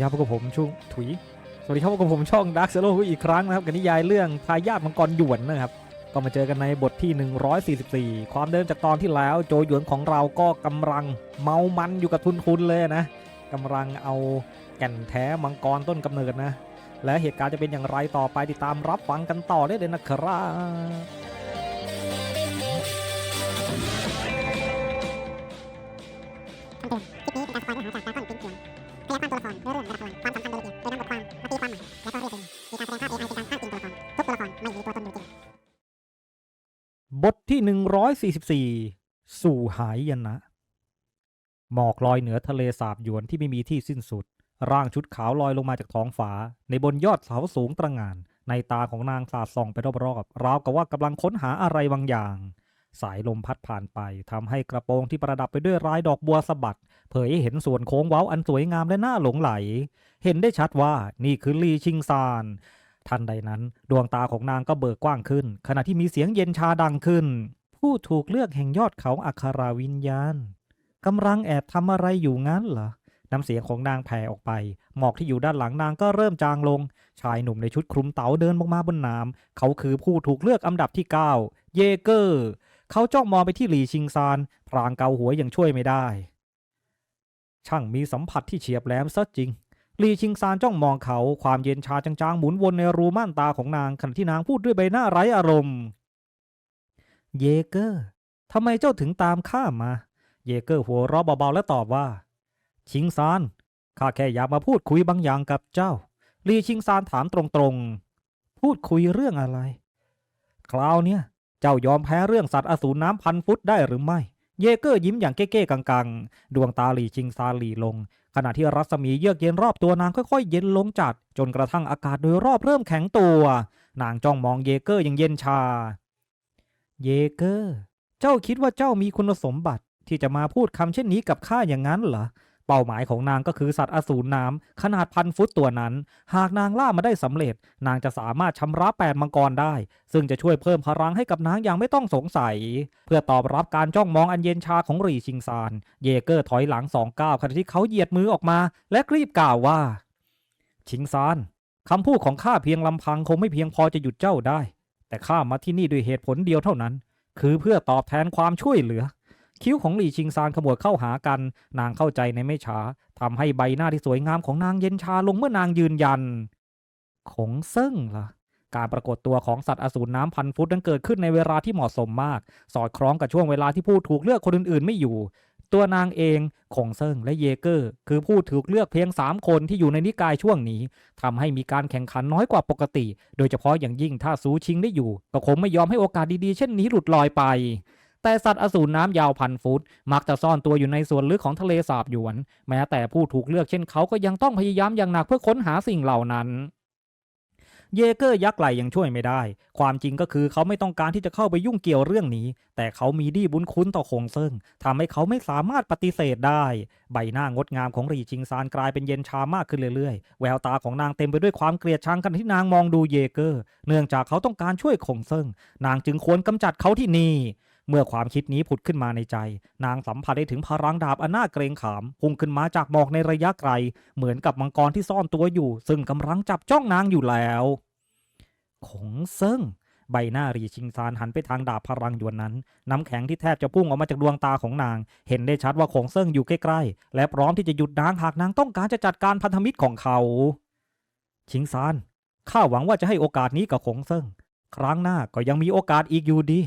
ดีครับพบกับผมช่วงถุย สวัสดีครับพบกับผมช่องดักเซโลอีกครั้งนะครับกับนิยายเรื่องทายาทมังกรหยวนนะครับ ก็มาเจอกันในบทที่ 144 ความเดิมจากตอนที่แล้ว โจหยวนของเราก็กำลังเมามันอยู่กับทุนทุนเลยนะกำลังเอาแก่นแท้มังกรต้นกำเนิดนะ และเหตุการณ์จะเป็นอย่างไรต่อไปติดตามรับฟังกันต่อได้เลยนะครับคำเตือนคลิปนี้เป็นการสปอยเนื้อหาจากการต้นปิงเขียน ขยายความตัวละครเนื้อเรื่องและละครความสำคัญโดยละเอียดโดยนำบทความมาตีความใหม่และก็เรียกเป็นมีการแสดงภาพ AI เป็นการสร้างจริงตัวละครทุกตัวละครไม่มีตัวตนอยู่จริงบทที่ 144 สู่หายยนะ หมอกลอยเหนือทะเลสาบหยวนที่ไม่มีที่สิ้นสุด ร่างชุดขาวลอยลงมาจากท้องฟ้า ในบนยอดเสาสูงตระหง่าน ในตาของนางสาดส่องไปรอบๆราวกับว่ากำลังค้นหาอะไรบางอย่าง สายลมพัดผ่านไปทำให้กระโปรงที่ประดับไปด้วยรายดอกบัวสะบัด เผยให้เห็นส่วนโค้งเว้าอันสวยงามและน่าหลงไหล เห็นได้ชัดว่านี่คือลีชิงซานทันใดนั้นดวงตาของนางก็เบิกกว้างขึ้น ขณะที่มีเสียงเย็นชาดังขึ้น ผู้ถูกเลือกแห่งยอดเขาอัคราวิญญาณกำลังแอบทำอะไรอยู่งั้นเหรอน้ำเสียงของนางแผ่ออกไป หมอกที่อยู่ด้านหลังนางก็เริ่มจางลง ชายหนุ่มในชุดคลุมเต๋าเดินลงมาบนน้ำเขาคือผู้ถูกเลือกอันดับที่ 9 เยเกอร์ เขาจ้องมองไปที่หลีชิงซานพรางเกาหัวยังช่วยไม่ได้ ช่างมีสัมผัสที่เฉียบแหลมซะจริงลีชิงซานจ้องมองเขาความเย็นชาจางๆหมุนวนในรูม่านตาของนางขณะที่นางพูดด้วยใบหน้าไร้อารมณ์ เยเกอร์ทำไมเจ้าถึงตามข้ามา เยเกอร์หัวเราะเบาๆและตอบว่า ชิงซานข้าแค่อยากมาพูดคุยบางอย่างกับเจ้า ลีชิงซานถามตรงๆ พูดคุยเรื่องอะไร คราวเนี้ยเจ้ายอมแพ้เรื่องสัตว์อสูรน้ำพันฟุตได้หรือไม่ เยเกอร์ยิ้มอย่างเก้ๆกังๆ ดวงตาหลีชิงซาหลีลง ขณะที่รัศมีเยือกเย็นรอบตัวนางค่อยๆ เย็นลงจัด จนกระทั่งอากาศโดยรอบเริ่มแข็งตัว นางจ้องมองเยเกอร์อย่างเย็นชา เยเกอร์ เจ้าคิดว่าเจ้ามีคุณสมบัติที่จะมาพูดคำเช่นนี้กับข้าอย่างนั้นเหรอ เป้าหมายของนางก็คือสัตว์อสูรน้ำขนาดพันฟุตตัวนั้น หากนางล่ามาได้สำเร็จ นางจะสามารถชำระแปดมังกรได้ ซึ่งจะช่วยเพิ่มพลังให้กับนางอย่างไม่ต้องสงสัย เพื่อตอบรับการจ้องมองอันเย็นชาของรีชิงซาน เยเกอร์ถอยหลังสองก้าวขณะที่เขาเหยียดมือออกมา และกรีบกล่าวว่า ชิงซานคำพูดของข้าเพียงลำพังคงไม่เพียงพอจะหยุดเจ้าได้ แต่ข้ามาที่นี่ด้วยเหตุผลเดียวเท่านั้น คือเพื่อตอบแทนความช่วยเหลือ คิ้วของหลี่ชิงซานขมวดเข้าหากัน นางเข้าใจในไม่ช้าทำให้ใบหน้าที่สวยงามของนางเย็นชาลงเมื่อนางยืนยัน ของเซิ่งล่ะการปรากฏตัวของสัตว์อสูรน้ำพันฟุตนั้นเกิดขึ้นในเวลาที่เหมาะสมมาก สอดคล้องกับช่วงเวลาที่ผู้ถูกเลือกคนอื่นๆ ไม่อยู่ ตัวนางเองคงเซิ่งและเยเกอร์ คือผู้ถูกเลือกเพียง 3 คนที่อยู่ในนิกายช่วงนี้ทำให้มีการแข่งขันน้อยกว่าปกติ โดยเฉพาะอย่างยิ่งถ้าซูชิงได้อยู่ ก็คงไม่ยอมให้โอกาสดีๆ เช่นนี้หลุดลอยไป แต่สัตว์อสูรน้ำยาวพันฟุต มักจะซ่อนตัวอยู่ในส่วนลึกของทะเลสาบหยวน แม้แต่ผู้ถูกเลือกเช่นเขาก็ยังต้องพยายามอย่างหนักเพื่อค้นหาสิ่งเหล่านั้นเยเกอร์ยักษ์ไหลยังช่วยไม่ได้ ความจริงก็คือเขาไม่ต้องการที่จะเข้าไปยุ่งเกี่ยวเรื่องนี้ แต่เขามีดีบุญคุณต่อคงเซิงทำให้เขาไม่สามารถปฏิเสธได้ ใบหน้างดงามของหรีชิงซานกลายเป็นเย็นชามากขึ้นเรื่อยๆ แววตาของนางเต็มไปด้วยความเกลียดชังขณะที่นางมองดูเยเกอร์ เนื่องจากเขาต้องการช่วยคงเซิงนางจึงควรกำจัดเขาที่นี่ เมื่อความคิดนี้ผุดขึ้นมาในใจ นางสัมผัสได้ถึงพลังดาบอันน่าเกรงขามพุ่งขึ้นมาจากหมอกในระยะไกล เหมือนกับมังกรที่ซ่อนตัวอยู่ ซึ่งกำลังจับจ้องนางอยู่แล้วขงเซิงใบหน้ารีชิงซานหันไปทางดาบพลังยวนนั้น น้ำแข็งที่แทบจะพุ่งออกมาจากดวงตาของนาง เห็นได้ชัดว่าขงเซิงอยู่ใกล้ๆ และพร้อมที่จะหยุดนางหากนางต้องการจะจัดการพันธมิตรของเขา ชิงซาน ข้าหวังว่าจะให้โอกาสนี้กับขงเซิง ครั้งหน้าก็ยังมีโอกาสอีกอยู่ดี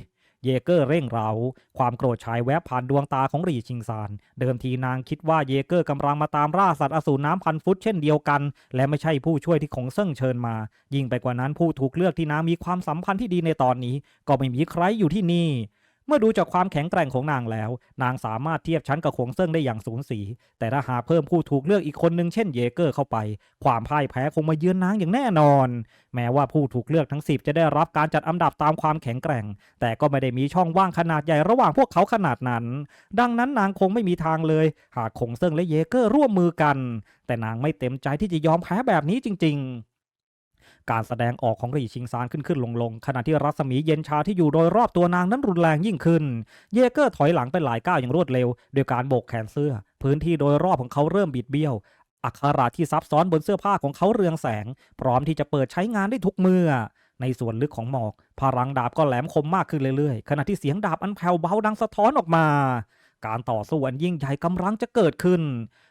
เยเกอร์เร่งเร้าความโกรธชายแวบผ่านดวงตาของหลีชิงซาน เดิมทีนางคิดว่าเยเกอร์กำลังมาตามล่าสัตว์อสูรน้ำพันฟุตเช่นเดียวกัน และไม่ใช่ผู้ช่วยที่ขงเซิ่งเชิญมา ยิ่งไปกว่านั้นผู้ถูกเลือกที่นางมีความสัมพันธ์ที่ดีในตอนนี้ ก็ไม่มีใครอยู่ที่นี่ เมื่อดูจากความแข็งแกร่งของนางแล้ว นางสามารถเทียบชั้นกับขงเซิ่งได้อย่างสูสีแต่ถ้าหากเพิ่มผู้ถูกเลือกอีกคนหนึ่งเช่นเยเกอร์เข้าไป ความพ่ายแพ้คงมาเยือนนางอย่างแน่นอน แม้ว่าผู้ถูกเลือกทั้ง 10 จะได้รับการจัดอันดับตามความแข็งแกร่ง แต่ก็ไม่ได้มีช่องว่างขนาดใหญ่ระหว่างพวกเขาขนาดนั้น ดังนั้นนางคงไม่มีทางเลย หากคงเซิงและเยเกอร์ร่วมมือกัน แต่นางไม่เต็มใจที่จะยอมแพ้แบบนี้จริง ๆ การแสดงออกของหรี่ชิงซานขึ้นขึ้นลงลงขณะที่รัศมีเย็นชาที่อยู่โดยรอบตัวนางนั้นรุนแรงยิ่งขึ้น เยเกอร์ถอยหลังไปหลายก้าวอย่างรวดเร็วโดยการโบกแขนเสื้อ พื้นที่โดยรอบของเขาเริ่มบิดเบี้ยว อักขระที่ซับซ้อนบนเสื้อผ้าของเขาเรืองแสง พร้อมที่จะเปิดใช้งานได้ทุกเมื่อในส่วนลึกของหมอก พลังดาบก็แหลมคมมากขึ้นเรื่อยๆ ขณะที่เสียงดาบอันแผ่วเบาดังสะท้อนออกมา การต่อสู้อันยิ่งใหญ่กำลังจะเกิดขึ้น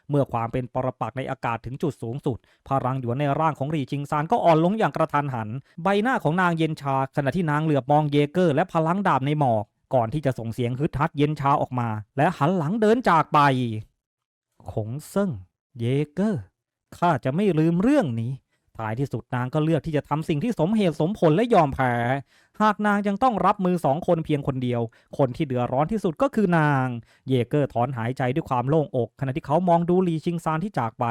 เมื่อความเป็นปรปักษ์ในอากาศถึงจุดสูงสุด พลังหยวนในร่างของรีชิงซานก็อ่อนลงอย่างกระทันหัน ใบหน้าของนางเย็นชา ขณะที่นางเหลือบมองเยเกอร์และพลังดาบในหมอก ก่อนที่จะส่งเสียงฮึดฮัดเย็นชาออกมา และหันหลังเดินจากไป ขงเซิ่ง เยเกอร์ ข้าจะไม่ลืมเรื่องนี้ท้ายที่สุดนางก็เลือกที่จะทำสิ่งที่สมเหตุสมผลและยอมแพ้ หากนางยังต้องรับมือสองคนเพียงคนเดียว คนที่เดือดร้อนที่สุดก็คือนาง เยเกอร์ถอนหายใจด้วยความโล่งอก ขณะที่เขามองดูลีชิงซานที่จากไป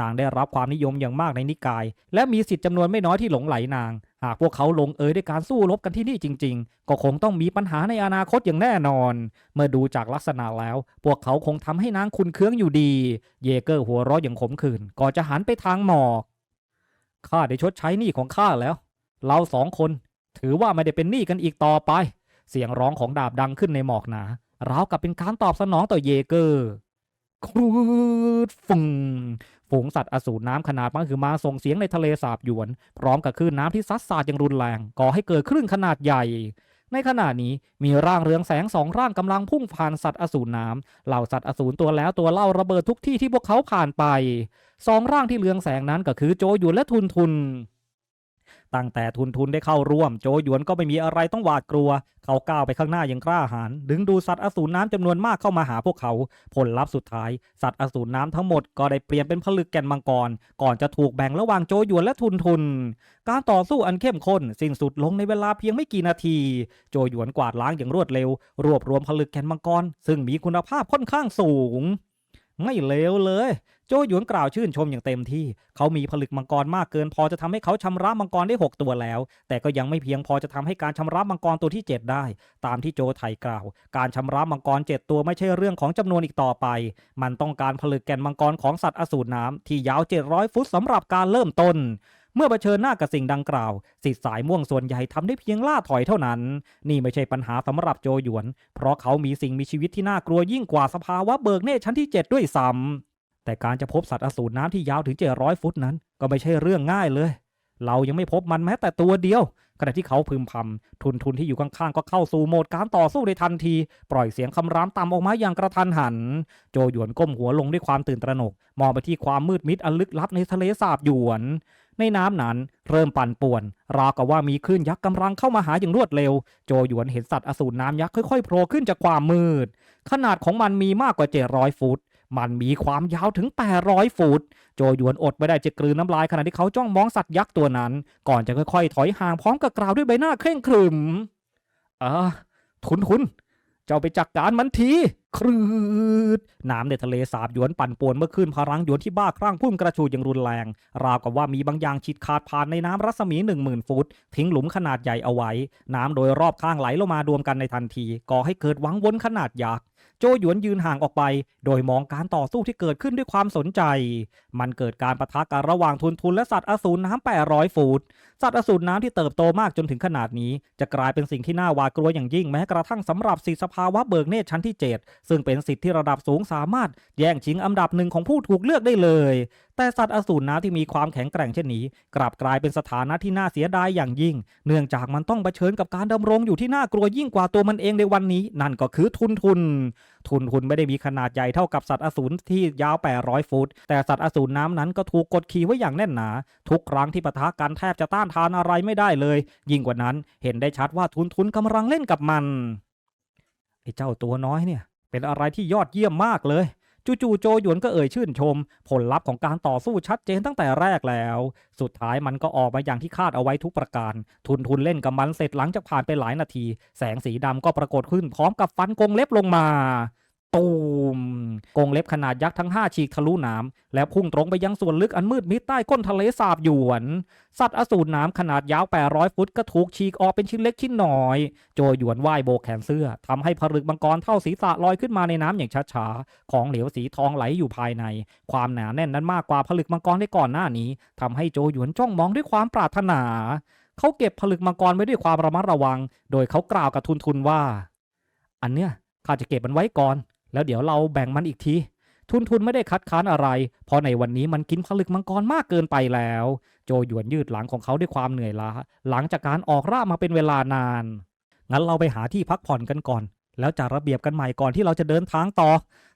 นางได้รับความนิยมอย่างมากในนิกาย และมีสิทธิ์จำนวนไม่น้อยที่หลงไหลนางหากพวกเขาลงเอยด้วยการสู้รบกันที่นี่จริง ๆ ก็คงต้องมีปัญหาในอนาคตอย่างแน่นอน เมื่อดูจากลักษณะแล้ว พวกเขาคงทำให้นางคุณเคืองอยู่ดี เยเกอร์หัวเราะอย่างขมขื่นก่อนจะหันไปทางหมอก ข้าได้ชดใช้หนี้ของข้าแล้ว เราสองคน ถือว่าไม่ได้เป็นหนี้กันอีกต่อไป เสียงร้องของดาบดังขึ้นในหมอกหนาราวกับเป็นการตอบสนองต่อเยเกอร์ครูดฟุงฝูงสัตว์อสูรน้ำขนาดมหึมาส่งเสียงในทะเลสาบหยวน พร้อมกับคลื่นน้ำที่ซัดสาดอย่างรุนแรงก่อให้เกิดคลื่นขนาดใหญ่ในขณะนี้มีร่างเรืองแสงสองร่างกำลังพุ่งผ่านสัตว์อสูรน้ำเหล่าสัตว์อสูรตัวแล้วตัวเล่าระเบิดทุกที่ที่พวกเขาผ่านไปสองร่างที่เรืองแสงนั้นก็คือโจหยวนและทุนทุน ตั้งแต่ทุนทุนได้เข้าร่วม โจหยวนก็ไม่มีอะไรต้องหวาดกลัว เขาก้าวไปข้างหน้าอย่างกล้าหาญดึงดูดสัตว์อสูรน้ำจำนวนมากเข้ามาหาพวกเขา ผลลัพธ์สุดท้าย สัตว์อสูรน้ำทั้งหมดก็ได้เปลี่ยนเป็นผลึกแก่นมังกร ก่อนจะถูกแบ่งระหว่างโจหยวนและทุนทุน การต่อสู้อันเข้มข้นสิ้นสุดลงในเวลาเพียงไม่กี่นาที โจหยวนกวาดล้างอย่างรวดเร็ว รวบรวมผลึกแก่นมังกร ซึ่งมีคุณภาพค่อนข้างสูง ไม่เลวเลย โจหยวนกล่าวชื่นชมอย่างเต็มที่ เขามีผลึกมังกรมากเกิน พอจะทำให้เขาชำระมังกรได้ 6 ตัวแล้ว แต่ก็ยังไม่เพียงพอจะทำให้การชำระมังกรตัวที่ 7 ได้ ตามที่โจไทยกล่าว การชำระมังกร 7 ตัวไม่ใช่เรื่องของจำนวนอีกต่อไป มันต้องการผลึกแก่นมังกรของสัตว์อสูรน้ำที่ยาว 700 ฟุตสำหรับการเริ่มต้นเมื่อเผชิญหน้ากับสิ่งดังกล่าว สิทธิสายม่วงส่วนใหญ่ทำได้เพียงล่าถอยเท่านั้น นี่ไม่ใช่ปัญหาสำหรับโจหยวน เพราะเขามีสิ่งมีชีวิตที่น่ากลัวยิ่งกว่าสภาวะเบิกเนตชั้นที่ 7 ด้วยซ้ำ แต่การจะพบสัตว์อสูรน้ำที่ยาวถึง700ฟุตนั้น ก็ไม่ใช่เรื่องง่ายเลย เรายังไม่พบมันแม้แต่ตัวเดียว ขณะที่เขาพึมพำทุนทุนที่อยู่ข้างๆก็เข้าสู่โหมดการต่อสู้ในทันที ปล่อยเสียงคำรามต่ำออกมาอย่างกระทันหัน โจหยวนก้มหัวลงด้วยความตื่นตระหนก มองไปที่ความมืดมิดอันลึกลับในทะเลสาบหยวน ในน้ำนั้นเริ่มปั่นป่วน ราวกับว่ามีคลื่นยักษ์กำลังเข้ามาหาอย่างรวดเร็ว โจหยวนเห็นสัตว์อสูรน้ำยักษ์ค่อยๆโผล่ขึ้นจากความมืด ขนาดของมันมีมากกว่า700ฟุต มันมีความยาวถึง 800 ฟุต โจหยวนอดไม่ได้จะกลืนน้ำลายขณะที่เขาจ้องมองสัตว์ยักษ์ตัวนั้น ก่อนจะค่อยๆ ถอยห่างพร้อมกับกล่าวด้วยใบหน้าเคร่งครึมอ่าทุนทุนเจ้าไปจัดกการมันที ครืด น้ำในทะเลสาบหยวนปั่นป่วนเมื่อคืนพลังหยวนที่บ้าคลั่งพุ่งกระชูดอย่างรุนแรง ราวกับว่ามีบางอย่างฉีดขาดผ่านในน้ำรัศมีหนึ่งหมื่นฟุต ทิ้งหลุมขนาดใหญ่เอาไว้ น้ำโดยรอบข้างไหลลงมารวมกันในทันที ก่อให้เกิดวังวนขนาดยักษ์ โจหยวนยืนห่างออกไป โดยมองการต่อสู้ที่เกิดขึ้นด้วยความสนใจ มันเกิดการประทะกันระหว่างทุนทุนและสัตว์อสูรน้ำ800ฟุตสัตว์อสูรน้ำที่เติบโตมากจนถึงขนาดนี้ จะกลายเป็นสิ่งที่น่าหวาดกลัวอย่างยิ่งแม้กระทั่งสำหรับสิทธิสภาวะเบิกเนตรชั้นที่ 7 ซึ่งเป็นสิทธิที่ระดับสูงสามารถแย่งชิงอันดับหนึ่งของผู้ถูกเลือกได้เลย แต่สัตว์อสูรน้ำที่มีความแข็งแกร่งเช่นนี้ กลับกลายเป็นสถานะที่น่าเสียดายอย่างยิ่ง เนื่องจากมันต้องเผชิญกับการดำรงอยู่ที่น่ากลัวยิ่งกว่าตัวมันเองในวันนี้ นั่นก็คือทุนทุน ทุนทุนไม่ได้มีขนาดใหญ่เท่ากับสัตว์อสูรที่ยาว 800 ฟุต แต่สัตว์อสูรน้ำนั้นก็ถูกกดขี่ไว้อย่างแน่นหนา ทุกครั้งที่ปะทะกันแทบจะต้านทานอะไรไม่ได้เลย ยิ่งกว่านั้นเห็นได้ชัดว่าทุนทุนกำลังเล่นกับมันไอ้เจ้าตัวน้อยเนี่ย เป็นอะไรที่ยอดเยี่ยมมากเลย จู่ๆโจหยวนก็เอ่ยชื่นชม ผลลัพธ์ของการต่อสู้ชัดเจนตั้งแต่แรกแล้ว สุดท้ายมันก็ออกมาอย่างที่คาดเอาไว้ทุกประการ ทุนทุนเล่นกับมันเสร็จหลังจากผ่านไปหลายนาที แสงสีดำก็ปรากฏขึ้นพร้อมกับฟันกงเล็บลงมา ตูมกงเล็บขนาดยักษ์ทั้ง 5 ฉีกทะลุน้ำแล้วพุ่งตรงไปยังส่วนลึกอันมืดมิดใต้ก้นทะเลสาบหยวน สัตว์อสูรน้ำขนาดยาว 800 ฟุตก็ถูกฉีกออกเป็นชิ้นเล็กชิ้นน้อย โจหยวนว่ายโบกแขนเสื้อทำให้ผลึกมังกรเท่าศีรษะลอยขึ้นมาในน้ำอย่างช้าๆ ของเหลวสีทองไหลอยู่ภายใน ความหนาแน่นนั้นมากกว่าผลึกมังกรในก่อนหน้านี้ทำให้โจหยวนจ้องมองด้วยความปรารถนา เขาเก็บผลึกมังกรไว้ด้วยความระมัดระวัง โดยเขากล่าวกับทุนทุนว่า อันเนี้ยข้าจะเก็บมันไว้ก่อน แล้วเดี๋ยวเราแบ่งมันอีกที ทุนทุนไม่ได้คัดค้านอะไร เพราะในวันนี้มันกินผลึกมังกรมากเกินไปแล้ว โจหยวนยืดหลังของเขาด้วยความเหนื่อยล้า หลังจากการออกร่ามาเป็นเวลานาน งั้นเราไปหาที่พักผ่อนกันก่อน แล้วจัดระเบียบกันใหม่ก่อนที่เราจะเดินทางต่อ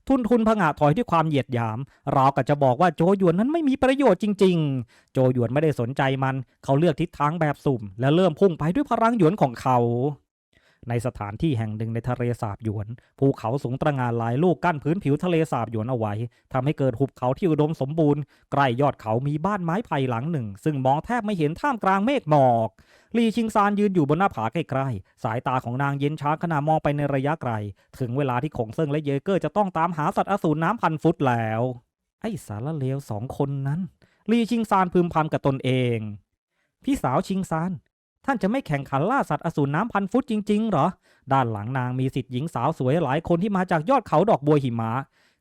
ทุนทุนผงะถอยด้วยความเหยียดหยามรากับจะบอกว่าโจหยวนนั้นไม่มีประโยชน์จริง ๆ โจหยวนไม่ได้สนใจมัน เขาเลือกทิศทางแบบสุ่ม และเริ่มพุ่งไปด้วยพลังหยวนของเขา ในสถานที่แห่งหนึ่งในทะเลสาบหยวน ภูเขาสูงตระงานหลายลูกกั้นพื้นผิวทะเลสาบหยวนเอาไว้ทำให้เกิดหุบเขาที่อุดมสมบูรณ์ใกล้ยอดเขามีบ้านไม้ไผ่หลังหนึ่ง ซึ่งมองแทบไม่เห็นท่ามกลางเมฆหมอกลีชิงซานยืนอยู่บนหน้าผาใกล้ๆ สายตาของนางเย็นช้าขณะมองไปในระยะไกล ถึงเวลาที่ขงเซิงและเยเกอร์จะต้องตามหาสัตว์อสูรน้ำพันฟุตแล้ว ไอ้สารเลวสองคนนั้นลีชิงซานพึมพำกับตนเอง พี่สาวชิงซาน ท่านจะไม่แข่งขันล่าสัตว์อสูรน้ำพันฟุตจริงๆเหรอ ด้านหลังนางมีสิทธิ์หญิงสาวสวยหลายคนที่มาจากยอดเขาดอกบัวหิมะ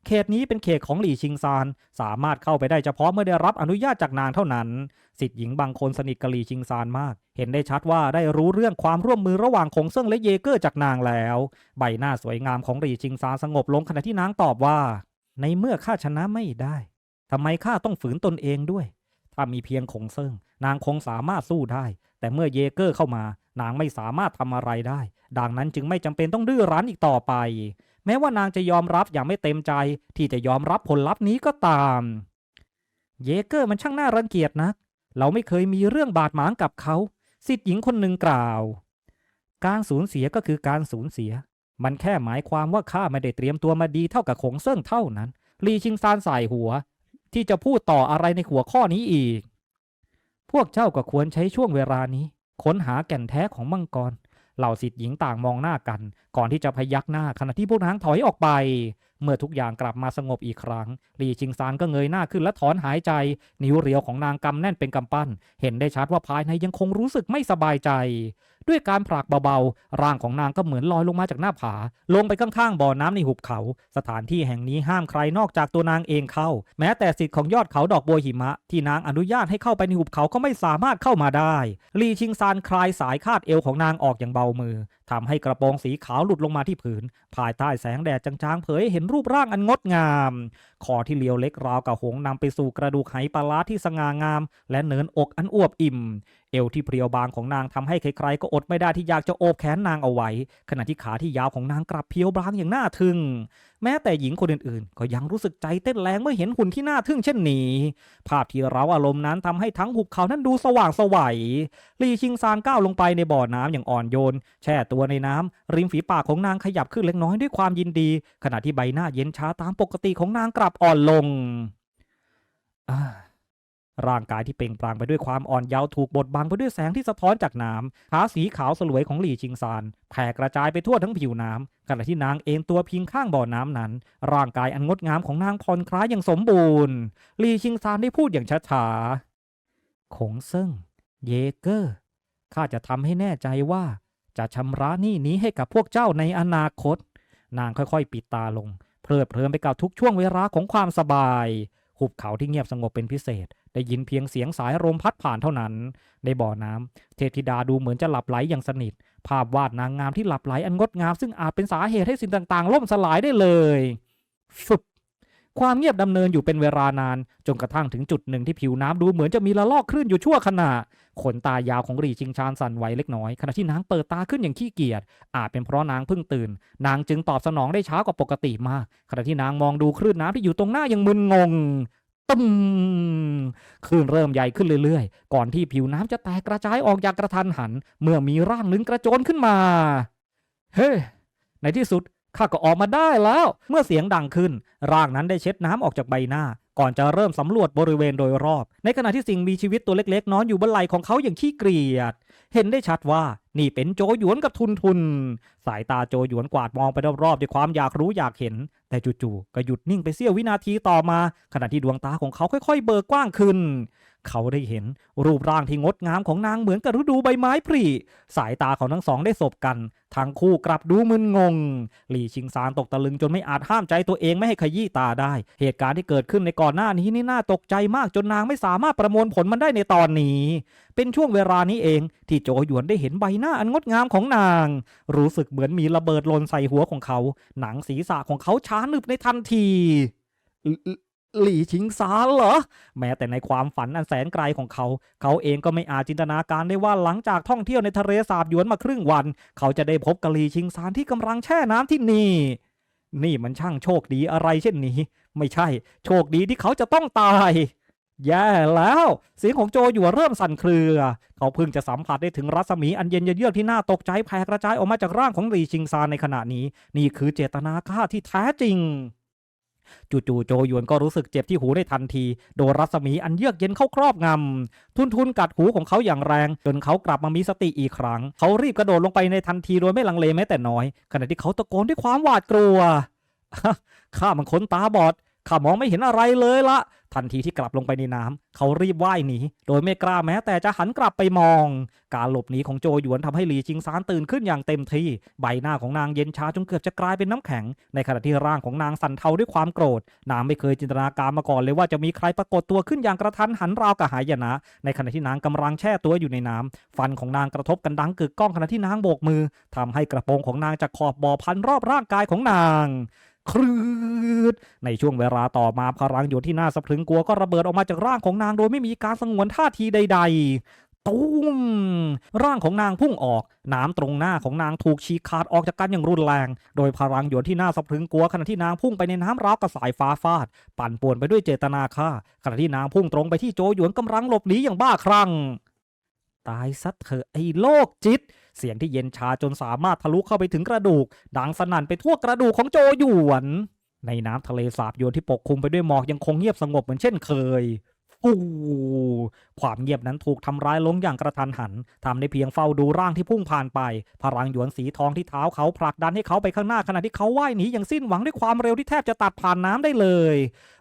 เขตนี้เป็นเขตของหลี่ชิงซาน สามารถเข้าไปได้เฉพาะเมื่อได้รับอนุญาตจากนางเท่านั้น สิทธิ์หญิงบางคนสนิทกับหลี่ชิงซานมาก เห็นได้ชัดว่าได้รู้เรื่องความร่วมมือระหว่างคงเซิงและเยเกอร์จากนางแล้ว ใบหน้าสวยงามของหลี่ชิงซานสงบลงขณะที่นางตอบว่า ในเมื่อข้าชนะไม่ได้ทำไมข้าต้องฝืนตนเองด้วย ถ้ามีเพียงคงเซิงนางคงสามารถสู้ได้ แต่เมื่อเยเกอร์เข้ามา นางไม่สามารถทำอะไรได้ ดังนั้นจึงไม่จำเป็นต้องดื้อรั้นอีกต่อไป แม้ว่านางจะยอมรับอย่างไม่เต็มใจ ที่จะยอมรับผลลัพธ์นี้ก็ตาม เยเกอร์มันช่างน่ารังเกียจนัก เราไม่เคยมีเรื่องบาดหมางกับเขาสิทธิ์หญิงคนหนึ่งกล่าว การสูญเสียก็คือการสูญเสีย มันแค่หมายความว่าข้าไม่ได้เตรียมตัวมาดีเท่ากับขงเซิ่งเท่านั้นลีชิงซานใส่หัว ที่จะพูดต่ออะไรในหัวข้อนี้อีก พวกเจ้าก็ควรใช้ช่วงเวลานี้ ค้นหาแก่นแท้ของมังกร เหล่าสิทธิ์หญิงต่างมองหน้ากัน ก่อนที่จะพยักหน้าขณะที่พวกนางถอยออกไป เมื่อทุกอย่างกลับมาสงบอีกครั้งลีชิงซานก็เงยหน้าขึ้นและถอนหายใจ นิ้วเรียวของนางกำแน่นเป็นกำปั้น เห็นได้ชัดว่าภายในยังคงรู้สึกไม่สบายใจ ด้วยการผลักเบาๆ ร่างของนางก็เหมือนลอยลงมาจากหน้าผา ลงไปข้างๆบ่อน้ำในหุบเขา สถานที่แห่งนี้ห้ามใครนอกจากตัวนางเองเข้า แม้แต่สิทธิ์ของยอดเขาดอกบัวหิมะ ที่นางอนุญาตให้เข้าไปในหุบเขาก็ไม่สามารถเข้ามาได้ลีชิงซานคลายสายคาดเอวของนางออกอย่างเบามือ ทำให้กระโปรงสีขาวหลุดลงมาที่ผืน ภายใต้แสงแดดจางๆเผยเห็นรูปร่างอันงดงาม คอที่เลียวเล็กราวกับหงส์นำไปสู่กระดูกไหปลาร้าที่สง่างาม และเนินอกอันอวบอิ่ม เอวที่เพรียวบางของนางทำให้ใครๆก็อดไม่ได้ที่อยากจะโอบแขนนางเอาไว้ ขณะที่ขาที่ยาวของนางกลับเพียวบางอย่างน่าทึ่ง แม้แต่หญิงคนอื่นๆ ก็ยังรู้สึกใจเต้นแรงเมื่อเห็นหุ่นที่น่าทึ่งเช่นนี้ ภาพที่เราอารมณ์นั้นทำให้ทั้งหุบเขานั้นดูสว่างสวัยลีชิงซานก้าวลงไปในบ่อน้ำอย่างอ่อนโยน แช่ตัวในน้ำริมฝีปากของนางขยับขึ้นเล็กน้อยด้วยความยินดี ขณะที่ใบหน้าเย็นชาตามปกติของนางกลับอ่อนลงอ่า ร่างกายที่เปล่งปลั่งไปด้วยความอ่อนเยาว์ถูกบดบังไปด้วยแสงที่สะท้อนจากน้ำขาสีขาวสลวยของหลี่ชิงซานแผ่กระจายไปทั่วทั้งผิวน้ำขณะที่นางเอนตัวพิงข้างบ่อน้ำนั้น ร่างกายอันงดงามของนางผ่อนคล้ายอย่างสมบูรณ์หลี่ชิงซานได้พูดอย่างช้าๆขงเซิ่งเยเกอร์ข้าจะทำให้แน่ใจว่า จะชำระหนี้นี้ให้กับพวกเจ้าในอนาคต นางค่อยๆ ปิดตาลง เพลิดเพลินไปกับทุกช่วงเวลาของความสบาย หุบเขาที่เงียบสงบเป็นพิเศษ ได้ยินเพียงเสียงสายลมพัดผ่านเท่านั้น ในบ่อน้ำเทพธิดาดูเหมือนจะหลับไหลอย่างสนิท ภาพวาดนางงามที่หลับไหลอันงดงาม ซึ่งอาจเป็นสาเหตุให้สิ่งต่างๆ ล่มสลายได้เลยฟึบ ความเงียบดำเนินอยู่เป็นเวลานาน จนกระทั่งถึงจุดหนึ่งที่ผิวน้ำดูเหมือนจะมีละลอกคลื่นอยู่ชั่วขณะขนตายาวของหรีชิงชานสั่นไหวเล็กน้อย ขณะที่นางเปิดตาขึ้นอย่างขี้เกียจอาจเป็นเพราะนางเพิ่งตื่น นางจึงตอบสนองได้ช้ากว่าปกติมาก ขณะที่นางมองดูคลื่นน้ำที่อยู่ตรงหน้ายังมึนงงตึมคลื่นเริ่มใหญ่ขึ้นเรื่อยๆ ก่อนที่ผิวน้ำจะแตกกระจายออกอย่างกระทันหัน เมื่อมีร่างหนึ่งกระโจนขึ้นมา เฮ้ในที่สุด ข้าก็ออกมาได้แล้ว เมื่อเสียงดังขึ้น ร่างนั้นได้เช็ดน้ำออกจากใบหน้า ก่อนจะเริ่มสำรวจบริเวณโดยรอบ ในขณะที่สิ่งมีชีวิตตัวเล็กๆ นอนอยู่บนไหล่ของเขาอย่างขี้เกียจเห็นได้ชัดว่านี่เป็นโจหยวนกับทุนทุน สายตาโจหยวนกวาดมองไปรอบๆด้วยความอยากรู้อยากเห็น แต่จู่ๆก็หยุดนิ่งไปเสี้ยววินาทีต่อมา ขณะที่ดวงตาของเขาค่อย ๆ เบิกกว้างขึ้น เขาได้เห็นรูปร่างที่งดงามของนางเหมือนกับฤดูใบไม้ผลิสายตาของทั้งสองได้สบกัน ทั้งคู่กลับดูมึนงง หลี่ชิงซานตกตะลึงจนไม่อาจห้ามใจตัวเองไม่ให้ขยี้ตาได้ เหตุการณ์ที่เกิดขึ้นในก่อนหน้านี้นี่น่าตกใจมากจนนางไม่สามารถประมวลผลมันได้ในตอนนี้ เป็นช่วงเวลานี้เองที่โจหยวนได้เห็นใบหน้าอันงดงามของนาง รู้สึกเหมือนมีระเบิดลนใส่หัวของเขา หนังศีรษะของเขาช้าหนึบในทันที หลี่ชิงซานเหรอ แม้แต่ในความฝันอันแสนไกลของเขา เขาเองก็ไม่อาจจินตนาการได้ว่าหลังจากท่องเที่ยวในทะเลสาบหยวนมาครึ่งวัน เขาจะได้พบกับหลี่ชิงซานที่กำลังแช่น้ำที่นี่ นี่มันช่างโชคดีอะไรเช่นนี้ ไม่ใช่ โชคดีที่เขาจะต้องตายแย่แล้ว เสียงของโจหยัวเริ่มสั่นเครือ เขาเพิ่งจะสัมผัสได้ถึงรัศมีอันเย็นเยือกที่น่าตกใจแผ่กระจายออกมาจากร่างของหลีชิงซานในขณะนี้ นี่คือเจตนาฆ่าที่แท้จริง จู่ๆโจหยวนก็รู้สึกเจ็บที่หูในทันที โดนรัศมีอันเยือกเย็นเข้าครอบงำ ทุนทุนกัดหูของเขาอย่างแรง จนเขากลับมามีสติอีกครั้ง เขารีบกระโดดลงไปในทันทีโดยไม่ลังเลแม้แต่น้อย ขณะที่เขาตะโกนด้วยความหวาดกลัวข้ามันคนตาบอด ข้ามองไม่เห็นอะไรเลยละ ทันทีที่กลับลงไปในน้ำเขารีบว่ายหนี โดยไม่กล้าแม้แต่จะหันกลับไปมอง การหลบหนีของโจหยวนทำให้หลีชิงซานตื่นขึ้นอย่างเต็มที่ ใบหน้าของนางเย็นชาจนเกือบจะกลายเป็นน้ำแข็ง ในขณะที่ร่างของนางสั่นเทาด้วยความโกรธ นางไม่เคยจินตนาการมาก่อนเลยว่าจะมีใครปรากฏตัวขึ้นอย่างกระทันหันราวกับหายนะ ในขณะที่นางกำลังแช่ตัวอยู่ในน้ำฟันของนางกระทบกันดังกึกก้องขณะที่นางโบกมือทำให้กระโปรงของนางจากขอบบ่อพันรอบร่างกายของนาง ครืดในช่วงเวลาต่อมาพลังหยวนที่น่าสะพรึงกลัวก็ระเบิดออกมาจากร่างของนางโดยไม่มีการสงวนท่าทีใด ๆตุ้มร่างของนางพุ่งออก น้ำตรงหน้าของนางถูกฉีกขาดออกจากกันอย่างรุนแรง โดยพลังหยวนที่น่าสะพรึงกลัวขณะที่นางพุ่งไปในน้ำราวกับสายฟ้าฟาด ปั่นป่วนไปด้วยเจตนาฆ่า ขณะที่นางพุ่งตรงไปที่โจหยวนกำลังหลบหนีอย่างบ้าคลั่ง ตายซะเถอะไอ้โลกจิต เสียงที่เย็นชาจนสามารถทะลุเข้าไปถึงกระดูก ดังสนั่นไปทั่วกระดูกของโจหยวน ในน้ำทะเลสาบโยนที่ปกคลุมไปด้วยหมอกยังคงเงียบสงบเหมือนเช่นเคย ฟูความเงียบนั้นถูกทำร้ายลงอย่างกระทันหันทำได้เพียงเฝ้าดูร่างที่พุ่งผ่านไป พลังหยวนสีทองที่เท้าเขาผลักดันให้เขาไปข้างหน้าขณะที่เขาว่ายหนีอย่างสิ้นหวังด้วยความเร็วที่แทบจะตัดผ่านน้ำได้เลย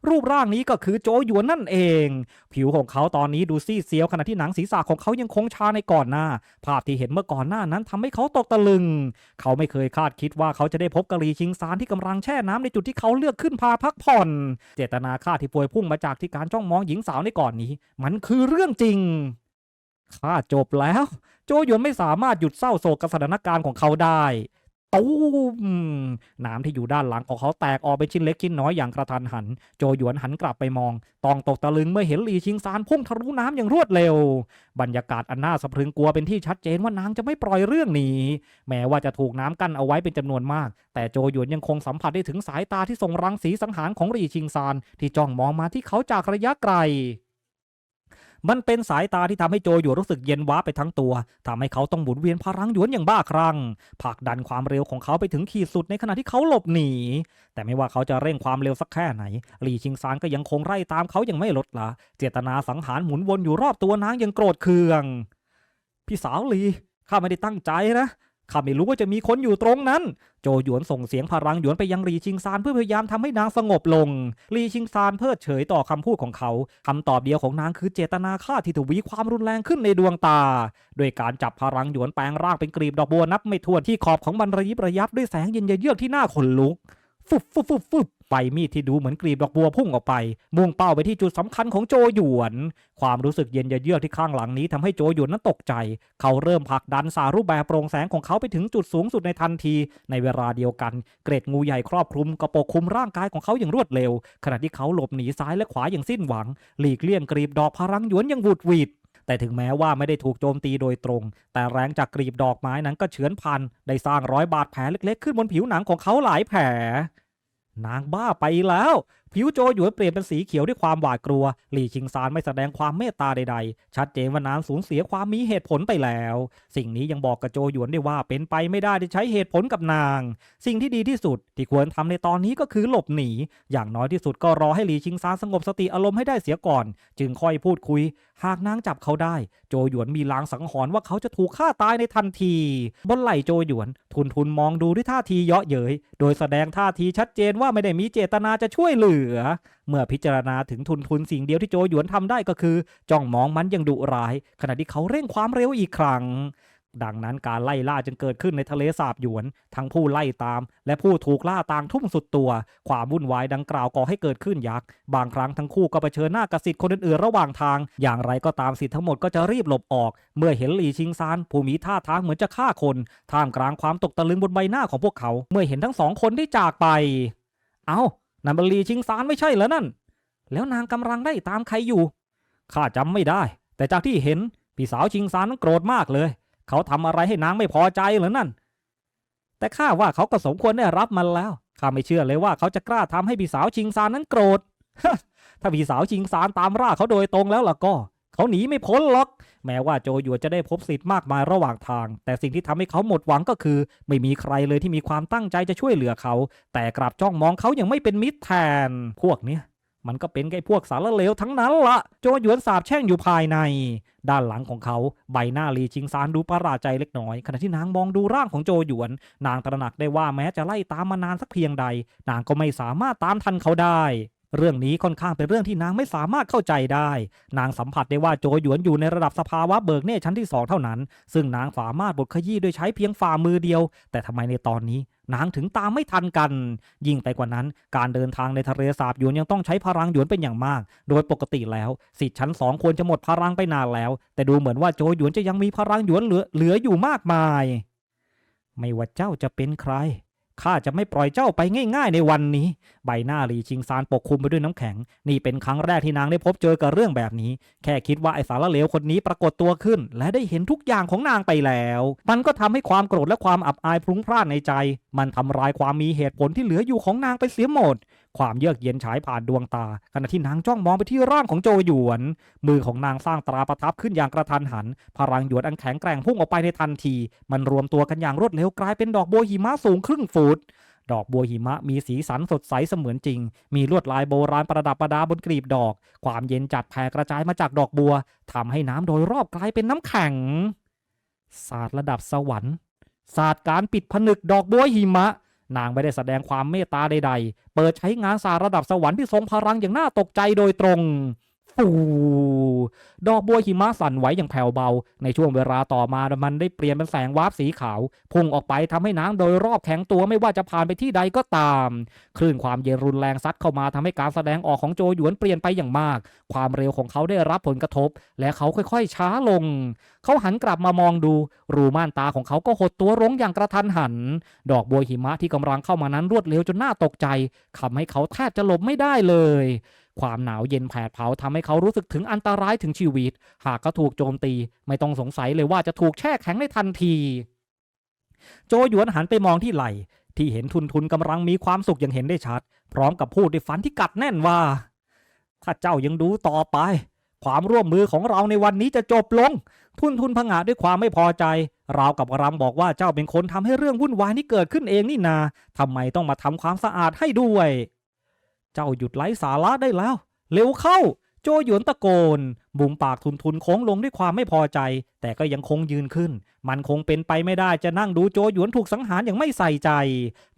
รูปร่างนี้ก็คือโจหยวนนั่นเอง ผิวของเขาตอนนี้ดูซีดเซียวขณะที่หนังศีรษะของเขายังคงชาในก่อนหน้า ภาพที่เห็นเมื่อก่อนหน้านั้นทำให้เขาตกตะลึง เขาไม่เคยคาดคิดว่าเขาจะได้พบกะรีชิงซานที่กำลังแช่น้ำในจุดที่เขาเลือกขึ้นพาพักผ่อน เจตนาฆ่าที่ป่วยพุ่งมาจากที่การจ้องมองหญิงสาวในก่อนนี้ มันคือเรื่องจริงข้าจบแล้ว โจหยวนไม่สามารถหยุดเศร้าโศกกับสถานการณ์ของเขาได้ ตูมน้ำที่อยู่ด้านหลังของเขาแตกออกเป็นชิ้นเล็กชิ้นน้อยอย่างกระทันหัน โจหยวนหันกลับไปมอง ตองตกตะลึงเมื่อเห็นหลีชิงซานพุ่งทะลุน้ำอย่างรวดเร็ว บรรยากาศอันน่าสะพรึงกลัวเป็นที่ชัดเจนว่านางจะไม่ปล่อยเรื่องนี้แม้ว่าจะถูกน้ำกั้นเอาไว้เป็นจำนวนมาก แต่โจหยวนยังคงสัมผัสได้ถึงสายตาที่ส่งรังสีสังหารของหลีชิงซานที่จ้องมองมาที่เขาจากระยะไกล มันเป็นสายตาที่ทำให้โจหยวนรู้สึกเย็นว้าไปทั้งตัวทำให้เขาต้องหมุนเวียนพลังหยวนอย่างบ้าคลั่งผลักดันความเร็วของเขาไปถึงขีดสุดในขณะที่เขาหลบหนี แต่ไม่ว่าเขาจะเร่งความเร็วสักแค่ไหนหลี่ชิงซานก็ยังคงไล่ตามเขาอย่างไม่ลดละ เจตนาสังหารหมุนวนอยู่รอบตัวนางอย่างโกรธเคือง พี่สาวหลีข้าไม่ได้ตั้งใจนะ ข้าไม่รู้ว่าจะมีคนอยู่ตรงนั้น โจหยวนส่งเสียงพลังหยวนไปยังหลีชิงซานเพื่อพยายามทำให้นางสงบลงหลีชิงซานเพิดเฉยต่อคำพูดของเขาคำตอบเดียวของนางคือเจตนาฆ่าที่ทวีความรุนแรงขึ้นในดวงตา โดยการจับพลังหยวนแปลงร่างเป็นกรีบดอกบัวนับไม่ถ้วนที่ขอบของมันระยิบระยับด้วยแสงเย็นเยือกที่หน้าขนลุก ฟุบฟุบฟุบฟุบ ไฟมีดที่ดูเหมือนกรีบดอกบัวพุ่งออกไป มุ่งเป้าไปที่จุดสำคัญของโจหยวน ความรู้สึกเย็นเยือกที่ข้างหลังนี้ทำให้โจหยวนนั้นตกใจ เขาเริ่มผลักดันสารูปแบบโปร่งแสงของเขาไปถึงจุดสูงสุดในทันที ในเวลาเดียวกัน เกร็ดงูใหญ่ครอบคลุมกระปกคลุมร่างกายของเขาอย่างรวดเร็ว ขณะที่เขาหลบหนีซ้ายและขวาอย่างสิ้นหวัง หลีกเลี่ยงกรีบดอกพลังหยวนอย่างหวุดหวิดแต่ถึงแม้ว่าไม่ได้ถูกโจมตีโดยตรง แต่แรงจากกรีบดอกไม้นั้นก็เฉือนพัน ได้สร้างร้อยบาดแผลเล็กๆ ขึ้นบนผิวหนังของเขาหลายแผล นางบ้าไปแล้ว ผิวโจหยวนเปลี่ยนเป็นสีเขียวด้วยความหวาดกลัว หลี่ชิงซานไม่แสดงความเมตตาใดๆ ชัดเจนว่านางสูญเสียความมีเหตุผลไปแล้ว สิ่งนี้ยังบอกกับโจหยวนได้ว่าเป็นไปไม่ได้ที่ใช้เหตุผลกับนาง สิ่งที่ดีที่สุดที่ควรทำในตอนนี้ก็คือหลบหนี อย่างน้อยที่สุดก็รอให้หลี่ชิงซานสงบสติอารมณ์ให้ได้เสียก่อน จึงค่อยพูดคุย หากนางจับเขาได้ โจหยวนมีลางสังหรณ์ว่าเขาจะถูกฆ่าตายในทันที บนไหล่โจหยวน ทุนทุนมองดูด้วยท่าทีเยาะเย้ยโดยแสดงท่าทีชัดเจนว่าไม่ได้มีเจตนาจะช่วยเหลือเมื่อพิจารณาถึงทุนทุนสิ่งเดียวที่โจหยวนทำได้ก็คือ จ้องมองมันย่างดุร้าย ขณะที่เขาเร่งความเร็วอีกครั้งดังนั้นการไล่ล่าจึงเกิดขึ้นในทะเลสาบหยวน ทั้งผู้ไล่ตาม และผู้ถูกล่าต่างทุ่มสุดตัว ความวุ่นวายดังกล่าวก่อให้เกิดขึ้นยักษ์ บางครั้งทั้งคู่ก็เผชิญหน้ากับสิทธิ์คนอื่นๆระหว่างทาง อย่างไรก็ตามสิทธิ์ทั้งหมดก็จะรีบหลบออก เมื่อเห็นหลีชิงซานผู้มีท่าทางเหมือนจะฆ่าคน ท่ามกลางความตกตะลึงบนใบหน้าของพวกเขา เมื่อเห็นทั้งสองคนได้จากไป เอา้า นันบลีชิงซานไม่ใช่เหรอนั่น แล้วนางกำลังได้ตามใครอยู่ ข้าจำไม่ได้ แต่จากที่เห็นพี่สาวชิงซานนั้นโกรธมากเลย เขาทำอะไรให้นางไม่พอใจเหรอนั่น แต่ข้าว่าเขาก็สมควรได้รับมันแล้ว ข้าไม่เชื่อเลยว่าเขาจะกล้าทำให้พี่สาวชิงซานนั้นโกรธ ถ้าพี่สาวชิงซานตามร่าเขาโดยตรงแล้วล่ะก็ เขาหนีไม่พ้นหรอก แม้ว่าโจหยวนจะได้พบสิทธิ์มากมายระหว่างทาง แต่สิ่งที่ทำให้เขาหมดหวังก็คือ ไม่มีใครเลยที่มีความตั้งใจจะช่วยเหลือเขา แต่กลับจ้องมองเขาอย่างไม่เป็นมิตรแทน พวกเนี้ยมันก็เป็นไอ้พวกสารเลวทั้งนั้นละโจหยวนสาบแช่งอยู่ภายใน ด้านหลังของเขาใบหน้าลีชิงซานดูประหลาดใจเล็กน้อย ขณะที่นางมองดูร่างของโจหยวน นางตระหนักได้ว่าแม้จะไล่ตามมานานสักเพียงใด นางก็ไม่สามารถตามทันเขาได้ เรื่องนี้ค่อนข้างเป็นเรื่องที่นางไม่สามารถเข้าใจได้ นางสัมผัสได้ว่าโจหยวนอยู่ในระดับสภาวะเบิกเนตรชั้นที่สองเท่านั้น ซึ่งนางสามารถบดขยี้โดยใช้เพียงฝ่ามือเดียว แต่ทำไมในตอนนี้นางถึงตามไม่ทันกัน ยิ่งไปกว่านั้น การเดินทางในทะเลสาบหยวนยังต้องใช้พลังหยวนเป็นอย่างมาก โดยปกติแล้วสิทธิ์ชั้นสองควรจะหมดพลังไปนานแล้ว แต่ดูเหมือนว่าโจหยวนจะยังมีพลังหยวนเหลือเหลืออยู่มากมาย ไม่ว่าเจ้าจะเป็นใคร ข้าจะไม่ปล่อยเจ้าไปง่าย ๆ ในวันนี้ ใบหน้าหลีชิงซานปกคลุมไปด้วยน้ำแข็ง นี่เป็นครั้งแรกที่นางได้พบเจอกับเรื่องแบบนี้ แค่คิดว่าไอ้สารเลวคนนี้ปรากฏตัวขึ้น และได้เห็นทุกอย่างของนางไปแล้ว มันก็ทำให้ความโกรธและความอับอายพลุ้งพล่านในใจ มันทำลายความมีเหตุผลที่เหลืออยู่ของนางไปเสียหมด ความเยือกเย็นฉายผ่านดวงตา ขณะที่นางจ้องมองไปที่ร่างของโจหยวน มือของนางสร้างตราประทับขึ้นอย่างกระทันหัน พลังหยวนอันแข็งแกร่งพุ่งออกไปในทันที มันรวมตัวกันอย่างรวดเร็วกลายเป็นดอกบัวหิมะสูงครึ่งฟุตดอกบัวหิมะมีสีสันสดใสเสมือนจริง มีลวดลายโบราณประดับประดาบนกลีบดอก ความเย็นจัดแผ่กระจายมาจากดอกบัวทำให้น้ำโดยรอบกลายเป็นน้ำแข็ง ศาสตร์ระดับสวรรค์ ศาสตร์การปิดผนึกดอกบัวหิมะ นางไม่ได้แสดงความเมตตาใดๆ เปิดใช้งานศาสตร์ระดับสวรรค์ที่ทรงพลังอย่างน่าตกใจโดยตรง ฟูดอกบัวหิมะสั่นไหวอย่างแผ่วเบา ในช่วงเวลาต่อมามันได้เปลี่ยนเป็นแสงวาบสีขาวพุ่งออกไปทำให้น้ำโดยรอบแข็งตัวไม่ว่าจะผ่านไปที่ใดก็ตาม คลื่นความเย็นรุนแรงซัดเข้ามาทำให้การแสดงออกของโจหยวนเปลี่ยนไปอย่างมาก ความเร็วของเขาได้รับผลกระทบ และเขาค่อยๆ ช้าลง เขาหันกลับมามองดู รูม่านตาของเขาก็หดตัวลงอย่างกระทันหัน ดอกบัวหิมะที่กำลังเข้ามานั้นรวดเร็วจนน่าตกใจทำให้เขาแทบจะหลบไม่ได้เลย ความหนาวเย็นแผดเผาทำให้เขารู้สึกถึงอันตรายถึงชีวิต หากเขาถูกโจมตี ไม่ต้องสงสัยเลยว่าจะถูกแช่แข็งในทันที โจหยวนหันไปมองที่ไหลที่เห็นทุนทุนกำลังมีความสุขอย่างเห็นได้ชัด พร้อมกับพูดด้วยฟันที่กัดแน่นว่า ถ้าเจ้ายังดูต่อไป ความร่วมมือของเราในวันนี้จะจบลง ทุนทุนพงาด้วยความไม่พอใจราวกับรำบอกว่าเจ้าเป็นคนทำให้เรื่องวุ่นวายนี้เกิดขึ้นเองนี่นาทำไมต้องมาทำความสะอาดให้ด้วย เจ้าหยุดไร้สาระได้แล้ว เร็วเข้า โจหยวนตะโกน บุมปากทุนทุนโค้งลงด้วยความไม่พอใจ แต่ก็ยังคงยืนขึ้น มันคงเป็นไปไม่ได้จะนั่งดูโจหยวนถูกสังหารอย่างไม่ใส่ใจ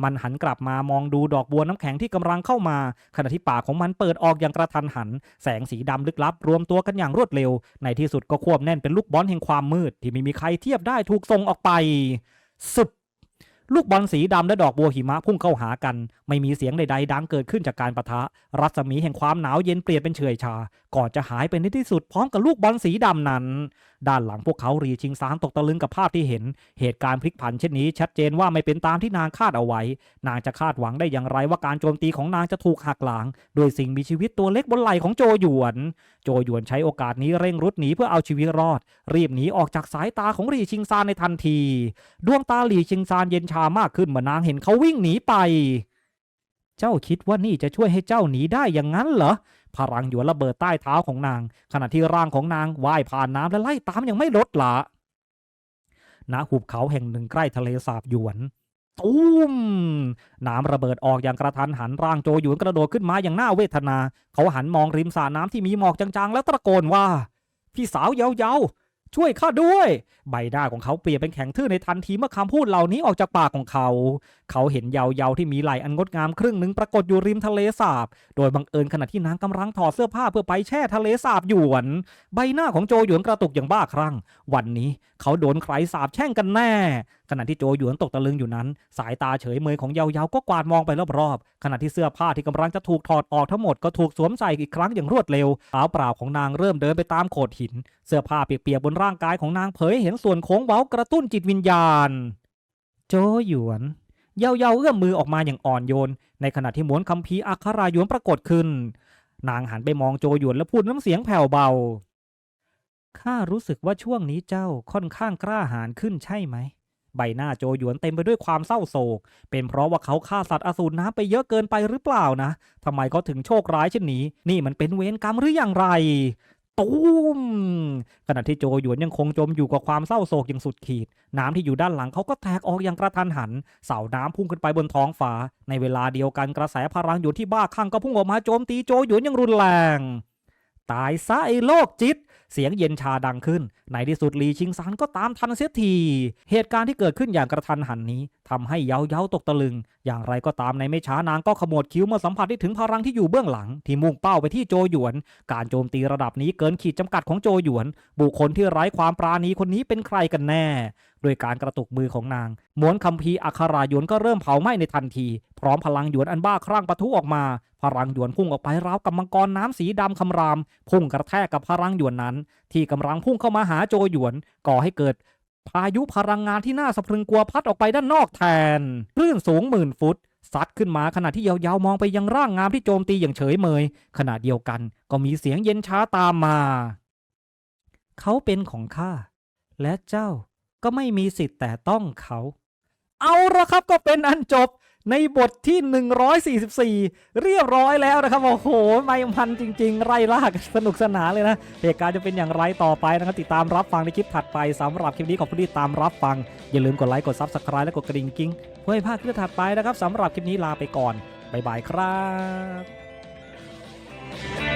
มันหันกลับมามองดูดอกบัวน้ำแข็งที่กำลังเข้ามา ขณะที่ปากของมันเปิดออกอย่างกระทันหัน แสงสีดำลึกลับ รวมตัวกันอย่างรวดเร็ว ในที่สุดก็ควบแน่นเป็นลูกบอลแห่งความมืด ที่ไม่มีใครเทียบได้ถูกส่งออกไปสุด ลูกบอลสีดำและดอกบัวหิมะพุ่งเข้าหากัน ไม่มีเสียงใดๆดังเกิดขึ้นจากการประทะ รัศมีแห่งความหนาวเย็นเปลี่ยนเป็นเฉยชา ก่อนจะหายไปในที่สุดพร้อมกับลูกบอลสีดำนั้น ด้านหลังพวกเขารีชิงซานตกตะลึงกับภาพที่เห็น เหตุการณ์พลิกผันเช่นนี้ ชัดเจนว่าไม่เป็นตามที่นางคาดเอาไว้ นางจะคาดหวังได้อย่างไรว่าการโจมตีของนางจะถูกหักหลังโดยสิ่งมีชีวิตตัวเล็กบนไหล่ของโจหยวน โจหยวนใช้โอกาสนี้เร่งรุดหนีเพื่อเอาชีวิตรอด รีบหนีออกจากสายตาของรีชิงซานในทันที ดวงตาหลีชิงซานเย็นชามากขึ้นเมื่อนางเห็นเขาวิ่งหนีไป เจ้าคิดว่านี่จะช่วยให้เจ้าหนีได้อย่างนั้นเหรอ พลังหยวนระเบิดใต้เท้าของนาง ขณะที่ร่างของนางว่ายผ่านน้ำและไล่ตามอย่างไม่ลดละณหุบเขาแห่งหนึ่งใกล้ทะเลสาบหยวนตุ้มน้ำระเบิดออกอย่างกระทันหันร่างโจหยวนกระโดดขึ้นมาอย่างน่าเวทนา เขาหันมองริมสระน้ำที่มีหมอกจางๆ แล้วตะโกนว่า พี่สาวเยาๆช่วยข้าด้วย ใบหน้าของเขาเปลี่ยนเป็นแข็งทื่อในทันทีเมื่อคำพูดเหล่านี้ออกจากปากของเขา เขาเห็นเยาเยาที่มีไหล่อันงดงามครึ่งหนึ่งปรากฏอยู่ริมทะเลสาบ โดยบังเอิญขณะที่นางกำลังถอดเสื้อผ้าเพื่อไปแช่ทะเลสาบหยวน ใบหน้าของโจหยวนกระตุกอย่างบ้าคลั่ง วันนี้เขาโดนใครสาบแช่งกันแน่ ขณะที่โจหยวนตกตะลึงอยู่นั้น สายตาเฉยเมยของเยาเยาก็กวาดมองไปรอบๆขณะที่เสื้อผ้าที่กำลังจะถูกถอดออกทั้งหมดก็ถูกสวมใส่อีกครั้งอย่างรวดเร็วเท้าเปล่าของนางเริ่มเดินไปตามโขดหิน เสื้อผ้าเปียกๆบนร่างกายของนางเผยเห็นส่วนโค้งเว้ากระตุ้นจิตวิญญาณ โจหยวนเยาเยาเอื้อมมือออกมาอย่างอ่อนโยน ในขณะที่ม้วนคัมภีอัครายวนปรากฏขึ้น นางหันไปมองโจหยวนและพูดน้ำเสียงแผ่วเบาข้ารู้สึกว่าช่วงนี้เจ้าค่อนข้างกล้าหาญขึ้นใช่ไหม ใบหน้าโจหยวนเต็มไปด้วยความเศร้าโศก เป็นเพราะว่าเขาฆ่าสัตว์อสูรน้ำไปเยอะเกินไปหรือเปล่านะทำไมเขาถึงโชคร้ายเช่นนี้ นี่มันเป็นเวรกรรมหรืออย่างไร ตูมขณะที่โจหยวนยังคงจมอยู่กับความเศร้าโศกอย่างสุดขีด น้ำที่อยู่ด้านหลังเขาก็แตกออกอย่างกระทันหัน เสาน้ำพุ่งขึ้นไปบนท้องฟ้า ในเวลาเดียวกันกระแสพลังหยวนที่บ้าคลั่งก็พุ่งออกมาโจมตีโจหยวนอย่างรุนแรง ตายซะไอ้โลกจิตเสียงเย็นชาดังขึ้น ในที่สุดลีชิงซานก็ตามทันเสียที เหตุการณ์ที่เกิดขึ้นอย่างกระทันหันนี้ทำให้เยาเย้าตกตะลึงอย่างไรก็ตามในไม่ช้านางก็ขมวดคิ้วเมื่อสัมผัสได้ถึงพลังที่อยู่เบื้องหลัง ที่มุ่งเป้าไปที่โจหยวน การโจมตีระดับนี้เกินขีดจำกัดของโจหยวน บุคคลที่ไร้ความปราณีคนนี้เป็นใครกันแน่ โดยการกระตุกมือของนางม้วนคัมภีร์อัครายวนก็เริ่มเผาไหม้ในทันที พร้อมพลังหยวนอันบ้าคลั่งปะทุออกมา พลังหยวนพุ่งออกไปราวกับมังกรน้ำสีดำคำราม พุ่งกระแทกกับพลังหยวนนั้น ที่กำลังพุ่งเข้ามาหาโจหยวน ก่อให้เกิด พายุพลังงานที่น่าสะพรึงกลัวพัดออกไปด้านนอกแทนคลื่นสูงหมื่นฟุตซัดขึ้นมาขณะที่ยาวๆมองไปยังร่างงามที่โจมตีอย่างเฉยเมย ขณะเดียวกันก็มีเสียงเย็นช้าตามมา เขาเป็นของข้า และเจ้าก็ไม่มีสิทธิ์แต่ต้องเขา เอาละครับก็เป็นอันจบ ในบทที่ 144 เรียบร้อยแล้วนะครับ โอ้โห ไม่มันจริง ๆ ไร่ล่ากันสนุกสนานเลยนะ เหตุการณ์จะเป็นอย่างไรต่อไปนะครับ ติดตามรับฟังในคลิปถัดไปสำหรับคลิปนี้ขอบคุณที่ตามรับฟัง อย่าลืมกดไลค์ กดซับสไคร b e และกดกระดิ่งกิ้งเพื่อให้พลาดคลิปถัดไปนะครับสำหรับคลิปนี้ลาไปก่อน บ๊ายบายครับ